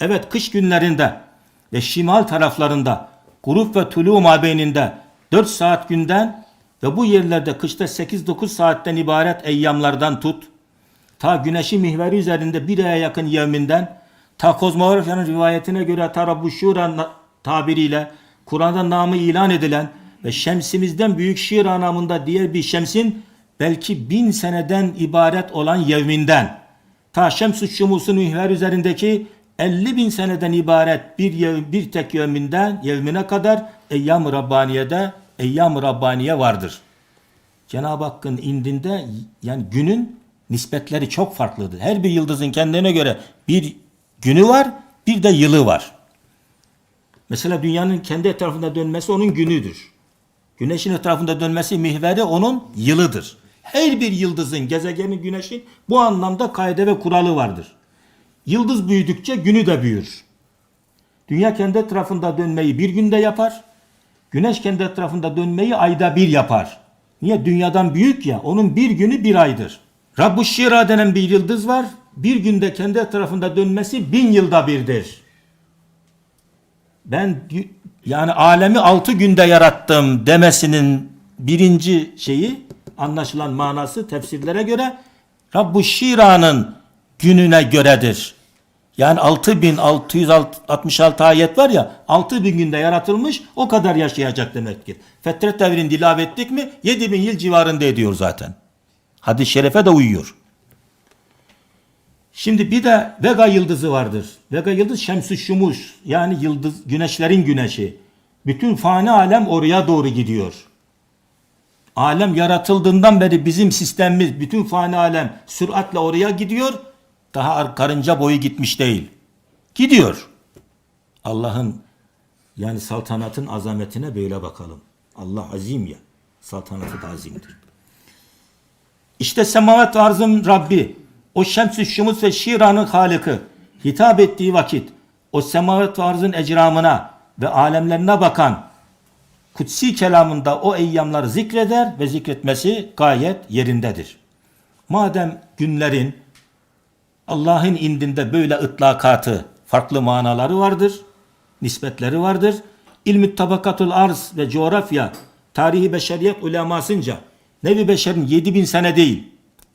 Evet kış günlerinde ve şimal taraflarında grup ve tulu mabeyninde 4 saat günden ve bu yerlerde kışta 8-9 saatten ibaret eyyamlardan tut. Ta güneşi mihveri üzerinde bir aya yakın yevminden ta kozmografyanın rivayetine göre ta Rabbu Şura tabiriyle Kur'an'da namı ilan edilen ve şemsimizden büyük Şira namında diğer bir şemsin belki bin seneden ibaret olan yevminden ta Şems-ı Şumus'un mihver üzerindeki 50 bin seneden ibaret bir, yev, bir tek yevminden yevmine kadar Eyyam-ı Rabbaniye'de Eyyam-ı Rabbaniye vardır. Cenab-ı Hakk'ın indinde yani günün nispetleri çok farklıdır. Her bir yıldızın kendine göre bir günü var, bir de yılı var. Mesela dünyanın kendi etrafında dönmesi onun günüdür. Güneşin etrafında dönmesi mihveri onun yılıdır. Her bir yıldızın, gezegenin, güneşin bu anlamda kaide ve kuralı vardır. Yıldız büyüdükçe günü de büyür. Dünya kendi etrafında dönmeyi bir günde yapar. Güneş kendi etrafında dönmeyi ayda bir yapar. Niye? Dünyadan büyük ya. Onun bir günü bir aydır. Rabbu Şira denen bir yıldız var. Bir günde kendi etrafında dönmesi bin yılda birdir. Ben yani alemi altı günde yarattım demesinin birinci şeyi anlaşılan manası tefsirlere göre Rabbu Şira'nın gününe göredir. Yani 6666 ayet var ya 6000 günde yaratılmış o kadar yaşayacak demektir. Fetret devrini dilave ettik mi 7000 yıl civarında ediyor zaten. Hadis-i şerefe de uyuyor. Şimdi bir de Vega yıldızı vardır. Vega yıldız Şems-i Şumus yani yıldız güneşlerin güneşi. Bütün fani alem oraya doğru gidiyor. Alem yaratıldığından beri bizim sistemimiz bütün fani alem süratle oraya gidiyor. Daha ar- karınca boyu gitmiş değil. Gidiyor. Allah'ın yani saltanatın azametine böyle bakalım. Allah azim ya. Saltanatı da azimdir. İşte semavat arzım Rabbi, o şems-i şumus ve şiranın halıkı hitap ettiği vakit o semavat arzın ecramına ve alemlerine bakan kutsi kelamında o eyyamları zikreder ve zikretmesi gayet yerindedir. Madem günlerin Allah'ın indinde böyle ıtlakatı, farklı manaları vardır, nispetleri vardır. İlmü tabakatul arz ve coğrafya, tarihi beşeriyet ulemasınca nevi beşerin 7000 sene değil,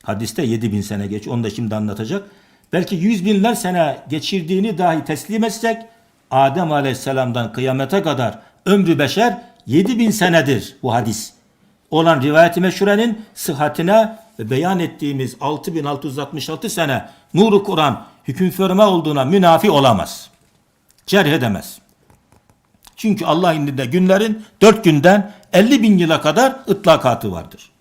hadiste 7000 sene geç, onu da şimdi anlatacak. Belki yüz binler sene geçirdiğini dahi teslim etsek, Adem aleyhisselamdan kıyamete kadar ömrü beşer 7000 senedir bu hadis olan rivayeti meşhurenin sıhhatine beyan ettiğimiz 6666 sene nuru Kur'an hüküm ferma olduğuna münafi olamaz. Cerh edemez. Çünkü Allah indinde günlerin dört günden 50 bin yıla kadar ıtlakatı vardır.